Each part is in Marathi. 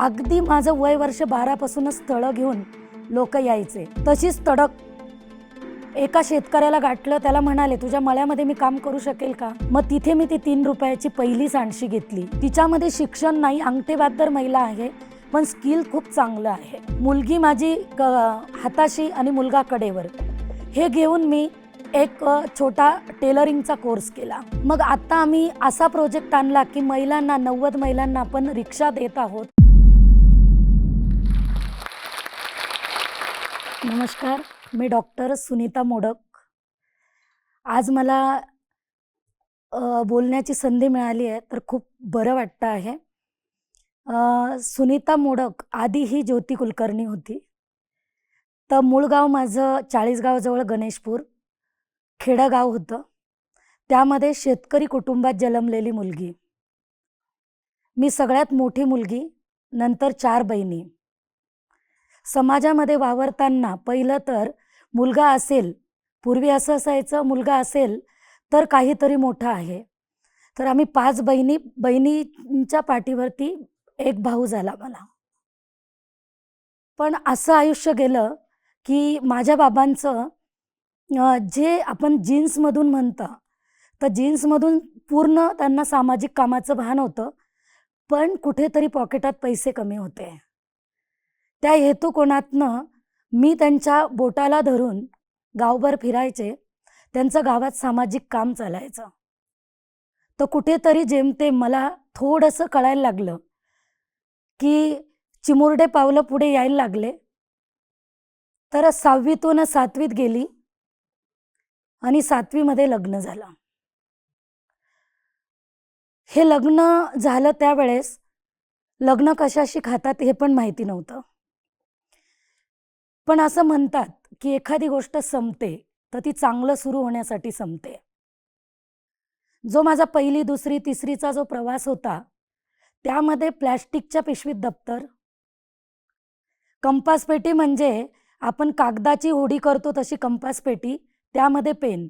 अगदी माझं वय वर्ष बारापासूनच स्थळं घेऊन लोक यायचे. तशीच तडक एका शेतकऱ्याला गाठलं त्याला म्हणाले तुझ्या मळ्यामध्ये मी काम करू शकेल का? मग तिथे मी ती तीन रुपयाची पहिली सांडशी घेतली. तिच्यामध्ये शिक्षण नाही अंगठेबादर महिला आहे पण स्किल खूप चांगलं आहे. मुलगी माझी क- हाताशी आणि मुलगा कडेवर. हे घेऊन मी एक छोटा टेलरिंगचा कोर्स केला. मग आता आम्ही असा प्रोजेक्ट आणला की महिलांना नव्वद महिलांना आपण रिक्षा देत आहोत. नमस्कार मी डॉक्टर सुनीता मोडक. आज मला बोलण्याची संधी मिळाली आहे तर खूप बरं वाटतं आहे. सुनीता मोडक आधी ही ज्योती कुलकर्णी होती. तर मूळ गाव माझं चाळीसगावजवळ गणेशपूर खेडगाव होतं. त्यामध्ये शेतकरी कुटुंबात जन्मलेली मुलगी. मी सगळ्यात मोठी मुलगी नंतर चार बहिणी. समाजामध्ये वावरताना पहिलं तर मुलगा असेल पूर्वी असं असायचं मुलगा असेल तर काहीतरी मोठं आहे. तर आम्ही पाच बहिणी बहिणींच्या पाठीवरती एक भाऊ झाला मला. पण असं आयुष्य गेलं की माझ्या बाबांचं जे आपण जीन्समधून म्हणता तर जीन्समधून पूर्ण त्यांना सामाजिक कामाचं भान होतं पण कुठेतरी पॉकेटात पैसे कमी होते. त्या हेतुकोनातनं मी त्यांच्या बोटाला धरून गावभर फिरायचे. त्यांचं गावात सामाजिक काम चालायचं. तर कुठेतरी जेमतेम मला थोडंसं कळायला लागलं की चिमुरडे पावलं पुढे यायला लागले. तर सहावीतून सातवीत गेली आणि सातवीमध्ये लग्न झालं. हे लग्न झालं त्यावेळेस लग्न कशाशी खातात हे पण माहिती नव्हतं. पण असं म्हणतात की एखादी गोष्ट संपते तर ती चांगलं सुरू होण्यासाठी संपते. जो माझा पहिली दुसरी तिसरीचा जो प्रवास होता त्यामध्ये प्लॅस्टिकच्या पिशवीत दप्तर. कंपास पेटी म्हणजे आपण कागदाची होडी करतो तशी कंपास पेटी त्यामध्ये पेन.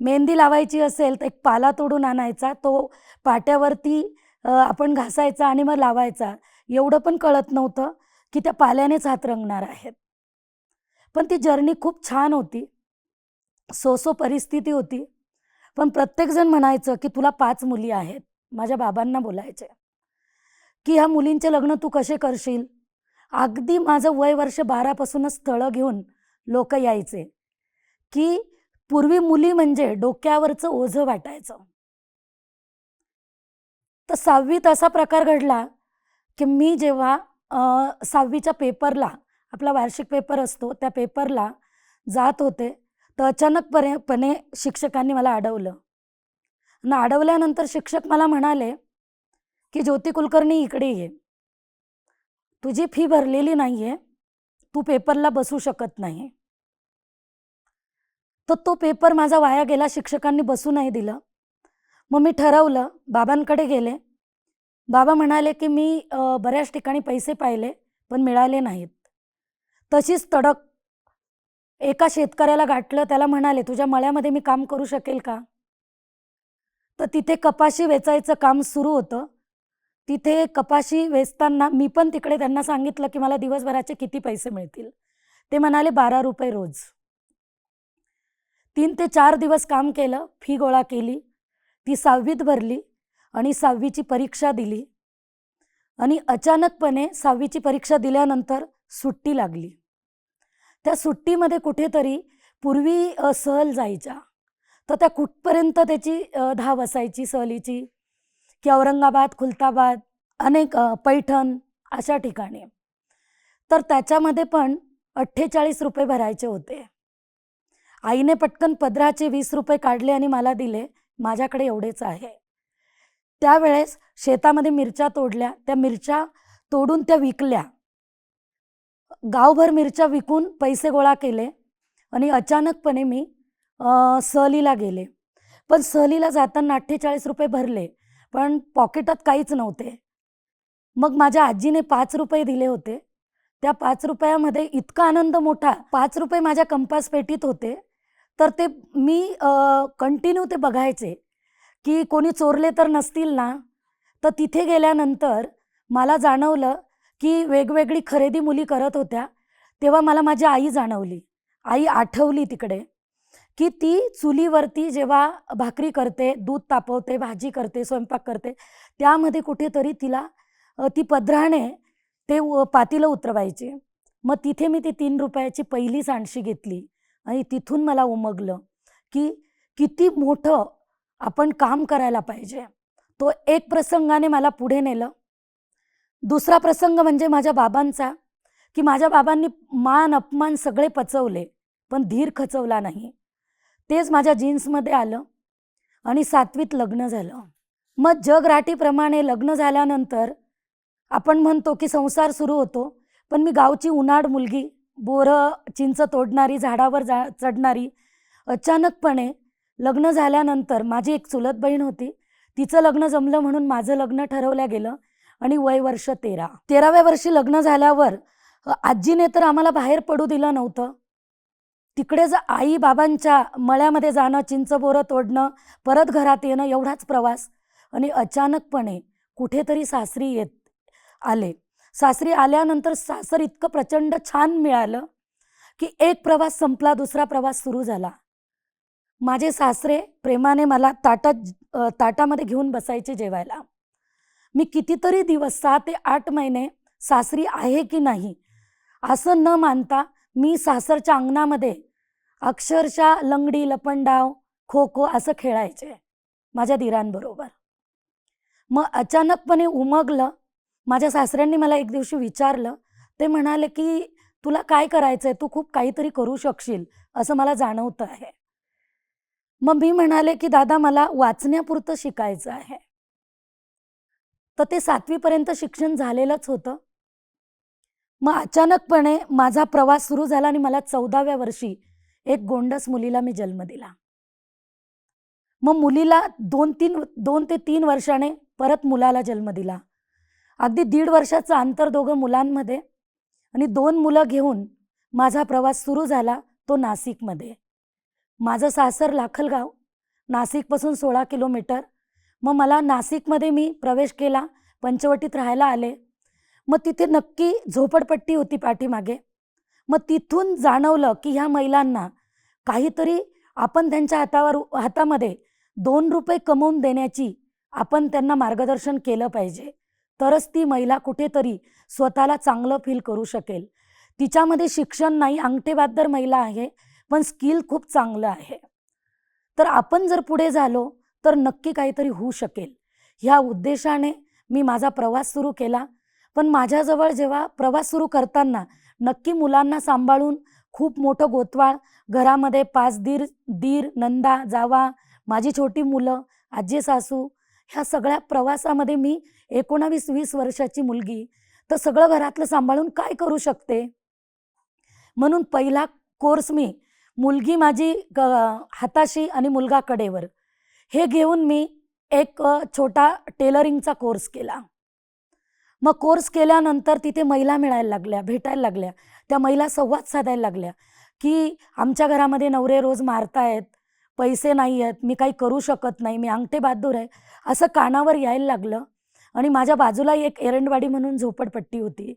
मेहंदी लावायची असेल तर एक पाला तोडून आणायचा तो पाट्यावरती आपण घासायचा आणि मग लावायचा. एवढं पण कळत नव्हतं. की त्या पाल्यानेच हात रंगणार आहेत. पण ती जर्नी खूप छान होती. सोसो परिस्थिती होती. पण प्रत्येकजण म्हणायचं की तुला पाच मुली आहेत. माझ्या बाबांना बोलायचे की ह्या मुलींचे लग्न तू कसे करशील? अगदी माझं वय वर्ष बारापासूनच स्थळं घेऊन लोक यायचे. की पूर्वी मुली म्हणजे डोक्यावरचं ओझं वाटायचं. तर सहावीत असा प्रकार घडला की मी जेव्हा सहावीच्या पेपरला आपला वार्षिक पेपर असतो त्या पेपरला जात होते. तर अचानकपणे पणे शिक्षकांनी मला अडवलं. आणि अडवल्यानंतर शिक्षक मला म्हणाले की ज्योती कुलकर्णी इकडे ये. तुझी फी भरलेली नाही आहे तू पेपरला बसू शकत नाही तर तो पेपर माझा वाया गेला शिक्षकांनी बसू नाही दिलं. मग मी ठरवलं बाबांकडे गेले. बाबा म्हणाले की मी बऱ्याच ठिकाणी पैसे पाहिले पण मिळाले नाहीत. तशीच तडक एका शेतकऱ्याला गाठलं त्याला म्हणाले तुझ्या मळ्यामध्ये मी काम करू शकेल का? तर तिथे कपाशी वेचायचं काम सुरू होतं. तिथे कपाशी वेचताना मी पण तिकडे त्यांना सांगितलं की मला दिवसभराचे किती पैसे मिळतील. ते म्हणाले बारा रुपये रोज. तीन ते चार दिवस काम केलं फी गोळा केली ती सहावीत भरली आणि सहावीची परीक्षा दिली. आणि अचानकपणे सहावीची परीक्षा दिल्यानंतर सुट्टी लागली. त्या सुट्टीमध्ये कुठेतरी पूर्वी सहल जायच्या. तर त्या कुठपर्यंत त्याची धाव असायची सहलीची? की औरंगाबाद खुलताबाद अनेक पैठण अशा ठिकाणी. तर त्याच्यामध्ये पण अठ्ठेचाळीस रुपये भरायचे होते. आईने पटकन पदराचे वीस रुपये काढले आणि मला दिले. माझ्याकडे एवढेच आहे. त्यावेळेस शेतामध्ये मिरच्या तोडल्या. त्या मिरच्या तोडून त्या विकल्या. गावभर मिरच्या विकून पैसे गोळा केले आणि अचानकपणे मी सहलीला गेले. पण सहलीला जाताना अठ्ठेचाळीस रुपये भरले पण पॉकेटात काहीच नव्हते. मग माझ्या आजीने पाच रुपये दिले होते. त्या पाच रुपयामध्ये इतका आनंद मोठा पाच रुपये माझ्या कंपास पेटीत होते. तर ते मी कंटिन्यू ते बघायचे. की कोणी चोरले तर नसतील ना? तर तिथे गेल्यानंतर मला जाणवलं की वेगवेगळी खरेदी मुली करत होत्या. तेव्हा मला माझी आई जाणवली. आई आठवली तिकडे की ती चुलीवरती जेव्हा भाकरी करते दूध तापवते भाजी करते स्वयंपाक करते त्यामध्ये कुठेतरी तिला ती पदराने ते पातीलं उतरवायचे. मग तिथे मी ती तीन रुपयाची पहिली सांडशी घेतली आणि तिथून मला उमगलं की किती मोठं आपण काम करायला पाहिजे. तो एक प्रसंगाने मला पुढे नेलं. दुसरा प्रसंग म्हणजे माझ्या बाबांचा की माझ्या बाबांनी मान अपमान सगळे पचवले पण धीर खचवला नाही. तेच माझ्या जीन्समध्ये आलं आणि सातवीत लग्न झालं. मग जगराटीप्रमाणे लग्न झाल्यानंतर आपण म्हणतो की संसार सुरू होतो पण मी गावची उन्हाळ मुलगी बोरं चिंच तोडणारी झाडावर जा चढणारी अचानकपणे लग्न झाल्यानंतर माझी एक चुलत बहीण होती. तिचं लग्न जमलं म्हणून माझं लग्न ठरवलं गेलं आणि वय वर्ष तेरा. तेराव्या वर्षी लग्न झाल्यावर आजीने तर आम्हाला बाहेर पडू दिलं नव्हतं. तिकडे जर आई बाबांच्या मळ्यामध्ये जाणं चिंच बोरं तोडणं परत घरात येणं एवढाच प्रवास आणि अचानकपणे कुठेतरी सासरी येत आले. सासरी आल्यानंतर सासर इतकं प्रचंड छान मिळालं की एक प्रवास संपला दुसरा प्रवास सुरू झाला. माझे सासरे प्रेमाने मला ताटात ताटामध्ये घेऊन बसायचे जेवायला. मी कितीतरी दिवस सहा ते आठ महिने सासरी आहे की नाही असं न मानता मी सासरच्या अंगणामध्ये अक्षरशः लंगडी लपंडाव खो खो असं खेळायचे माझ्या दिरांबरोबर. मग अचानकपणे उमगलं माझ्या सासऱ्यांनी मला एक दिवशी विचारलं ते म्हणाले की तुला काय करायचं आहे तू खूप काहीतरी करू शकशील असं मला जाणवतं आहे. मग मी म्हणाले की दादा मला वाचण्यापुरतं शिकायचं आहे. तर ते सातवीपर्यंत शिक्षण झालेलंच होतं. मग अचानकपणे माझा प्रवास सुरू झाला आणि मला चौदाव्या वर्षी एक गोंडस मुलीला मी जन्म दिला. मग मुलीला दोन तीन दोन ते तीन वर्षाने परत मुलाला जन्म दिला. अगदी दीड वर्षाचं अंतर दोघं मुलांमध्ये आणि दोन मुलं घेऊन माझा प्रवास सुरू झाला तो नाशिकमध्ये. माझं सासर लाखलगाव नाशिकपासून सोळा किलोमीटर. मग मला नाशिकमध्ये मी प्रवेश केला पंचवटीत राहायला आले. मग तिथे नक्की झोपडपट्टी होती पाठीमागे. मग तिथून जाणवलं की ह्या महिलांना काहीतरी आपण त्यांच्या हातावर हातामध्ये दोन रुपये कमवून देण्याची आपण त्यांना मार्गदर्शन केलं पाहिजे. तरच ती महिला कुठेतरी स्वतःला चांगलं फील करू शकेल. तिच्यामध्ये शिक्षण नाही अंगठेबाद महिला आहे. पण स्किल खूप चांगलं आहे. तर आपण जर पुढे झालो तर नक्की काहीतरी होऊ शकेल. ह्या उद्देशाने मी माझा प्रवास सुरू केला. पण माझ्याजवळ जेव्हा प्रवास सुरू करताना नक्की मुलांना सांभाळून खूप मोठं गोतवाळ घरामध्ये पाच दीर दीर नंदा जावा माझी छोटी मुलं आजी सासू ह्या सगळ्या प्रवासामध्ये मी एकोणावीस वीस वर्षाची मुलगी. तर सगळं घरातलं सांभाळून काय करू शकते? म्हणून पहिला कोर्स मी मुलगी माझी ग हाताशी आणि मुलगा कडेवर. हे घेऊन मी एक छोटा टेलरिंगचा कोर्स केला. मग कोर्स केल्यानंतर तिथे महिला मिळायला लागल्या भेटायला लागल्या. त्या महिला संवाद साधायला लागल्या की आमच्या घरामध्ये नवरे रोज मारतायत पैसे नाही आहेत मी काही करू शकत नाही मी अंगठे बहादूर आहे. असं कानावर यायला लागलं आणि माझ्या बाजूला एक एरंडवाडी म्हणून झोपडपट्टी होती.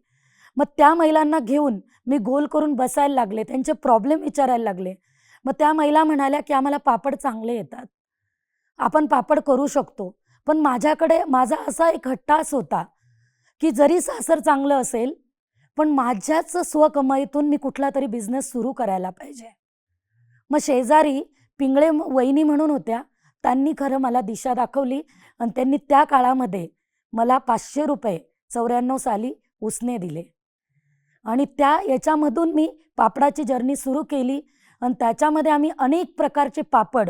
मग त्या महिलांना घेऊन मी गोल करून बसायला लागले त्यांचे प्रॉब्लेम विचारायला लागले. मग त्या महिला म्हणाल्या की आम्हाला पापड चांगले येतात. आपण पापड करू शकतो पण माझ्याकडे माझा असा एक हट्टास होता की जरी सासर चांगलं असेल पण माझ्याच स्वकमाईतून मी कुठला तरी बिझनेस सुरू करायला पाहिजे. मग शेजारी पिंगळे वहिनी म्हणून होत्या त्यांनी खरं मला दिशा दाखवली आणि त्यांनी त्या काळामध्ये मला पाचशे रुपये चौऱ्याण्णव साली उसने दिले. आणि त्या याच्यामधून मी पापडाची जर्नी सुरू केली. आणि त्याच्यामध्ये आम्ही अनेक प्रकारचे पापड.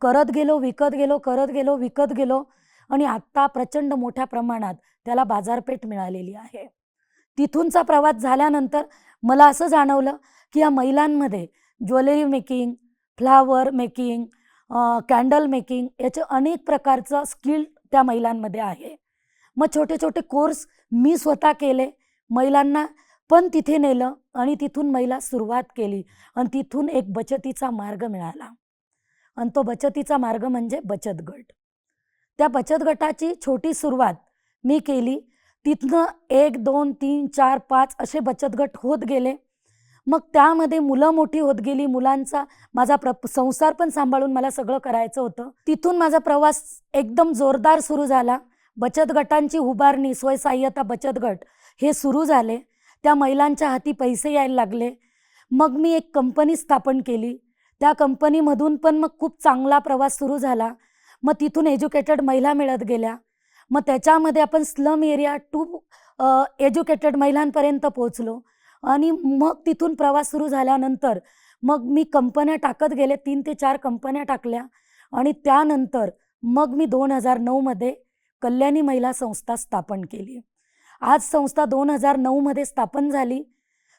करत गेलो विकत गेलो करत गेलो विकत गेलो. आणि आत्ता प्रचंड मोठ्या प्रमाणात त्याला बाजारपेठ मिळालेली आहे. तिथूनचा प्रवास झाल्यानंतर मला असं जाणवलं की या महिलांमध्ये jewellery making flower making candle making याचे अनेक प्रकारचं स्किल त्या महिलांमध्ये आहे. मग छोटे छोटे कोर्स मी स्वतः केले. महिलांना पण तिथे नेलं आणि तिथून महिला सुरुवात केली आणि तिथून एक बचतीचा मार्ग मिळाला. आणि तो बचतीचा मार्ग म्हणजे बचत गट. त्या बचत गटाची छोटी सुरुवात मी केली. तिथनं एक दोन तीन चार पाच असे बचत गट होत गेले. मग त्यामध्ये मुलं मोठी होत गेली. मुलांचा माझा प्र संसार पण सांभाळून मला सगळं करायचं होतं. तिथून माझा प्रवास एकदम जोरदार सुरू झाला. बचत गटांची उभारणी स्वयंसहाय्यता बचत गट हे सुरू झाले. त्या महिलांच्या हाती पैसे यायला लागले. मग मी एक कंपनी स्थापन केली. त्या कंपनीमधून पण मग खूप चांगला प्रवास सुरू झाला. मग तिथून एज्युकेटेड महिला मिळत गेल्या. मग त्याच्यामध्ये आपण स्लम एरिया टू एज्युकेटेड महिलांपर्यंत पोचलो आणि मग तिथून प्रवास सुरू झाल्यानंतर मग मी कंपन्या टाकत गेले. तीन ते चार कंपन्या टाकल्या. आणि त्यानंतर मग मी दोन हजार नऊमध्ये कल्याणी महिला संस्था स्थापन केली. आज संस्था दोन हजार नऊमध्ये स्थापन झाली.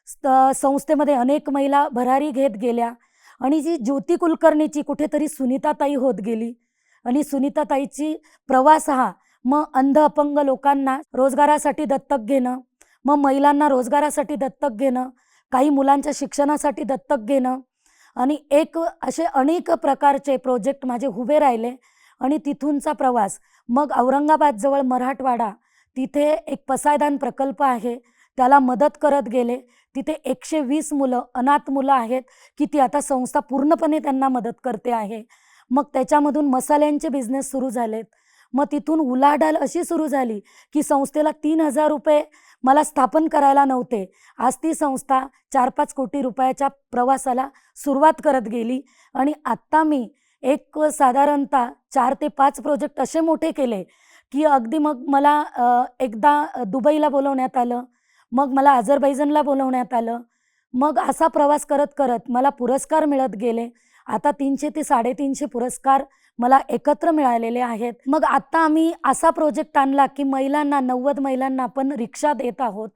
स्त संस्थेमध्ये अनेक महिला भरारी घेत गेल्या आणि जी ज्योती कुलकर्णीची कुठेतरी सुनीताताई होत गेली. आणि सुनीताताईची प्रवास हा मग अंध अपंग लोकांना रोजगारासाठी दत्तक घेणं मग महिलांना रोजगारासाठी दत्तक घेणं काही मुलांच्या शिक्षणासाठी दत्तक घेणं आणि एक असे अनेक प्रकारचे प्रोजेक्ट माझे उभे राहिले आणि तिथूनचा प्रवास. मग औरंगाबादजवळ मराठवाडा तिथे एक पसायदान प्रकल्प आहे. त्याला मदत करत गेले. तिथे एकशे वीस मुलं अनाथ मुलं आहेत की ती आता संस्था पूर्णपणे त्यांना मदत करते आहे. मग त्याच्यामधून मसाल्यांचे बिझनेस सुरू झालेत. मग तिथून उलाढाल अशी सुरू झाली की संस्थेला तीन हजार रुपये मला स्थापन करायला नव्हते. आज ती संस्था चार पाच कोटी रुपयाच्या प्रवासाला सुरुवात करत गेली आणि आत्ता मी एक साधारणतः चार ते पाच प्रोजेक्ट असे मोठे केले की अगदी मग मला एकदा दुबईला बोलवण्यात आलं मग मला अझरबैजनला बोलवण्यात आलं मग असा प्रवास करत करत मला पुरस्कार मिळत गेले. आता तीनशे ते साडेतीनशे पुरस्कार मला एकत्र मिळालेले आहेत. मग आता आम्ही असा प्रोजेक्ट आणला की महिलांना नव्वद महिलांना आपण रिक्षा देत आहोत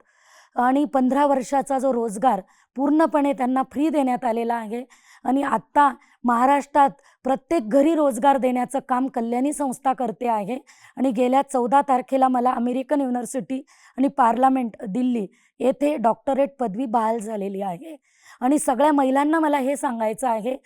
आणि पंधरा वर्षाचा जो रोजगार पूर्णपणे त्यांना फ्री देण्यात आलेला आहे. आणि आत्ता महाराष्ट्रात प्रत्येक घरी रोजगार देण्याचं काम कल्याणी संस्था करते आहे. आणि गेल्या चौदा तारखेला मला अमेरिकन युनिव्हर्सिटी आणि पार्लमेंट दिल्ली येथे डॉक्टरेट पदवी बहाल झालेली आहे. आणि सगळ्या महिलांना मला हे सांगायचं आहे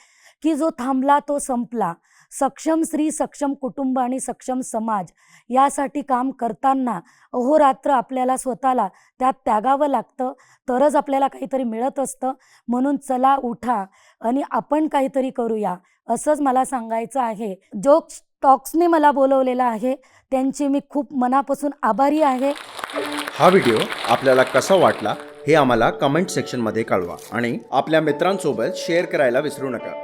की जो थांबला तो संपला. सक्षम स्त्री सक्षम कुटुंब आणि सक्षम समाज यासाठी काम करताना अहोरात्र आपल्याला स्वतःला त्यात त्यागावं लागतं तरच आपल्याला काहीतरी मिळत असतं. म्हणून चला उठा आणि आपण काहीतरी करूया असंच मला सांगायचं आहे. जो स्टॉक्सने मला बोलवलेलं आहे. त्यांची मी खूप मनापासून आभारी आहे. हा व्हिडिओ आपल्याला कसा वाटला हे आम्हाला कमेंट सेक्शनमध्ये कळवा आणि आपल्या मित्रांसोबत शेअर करायला विसरू नका.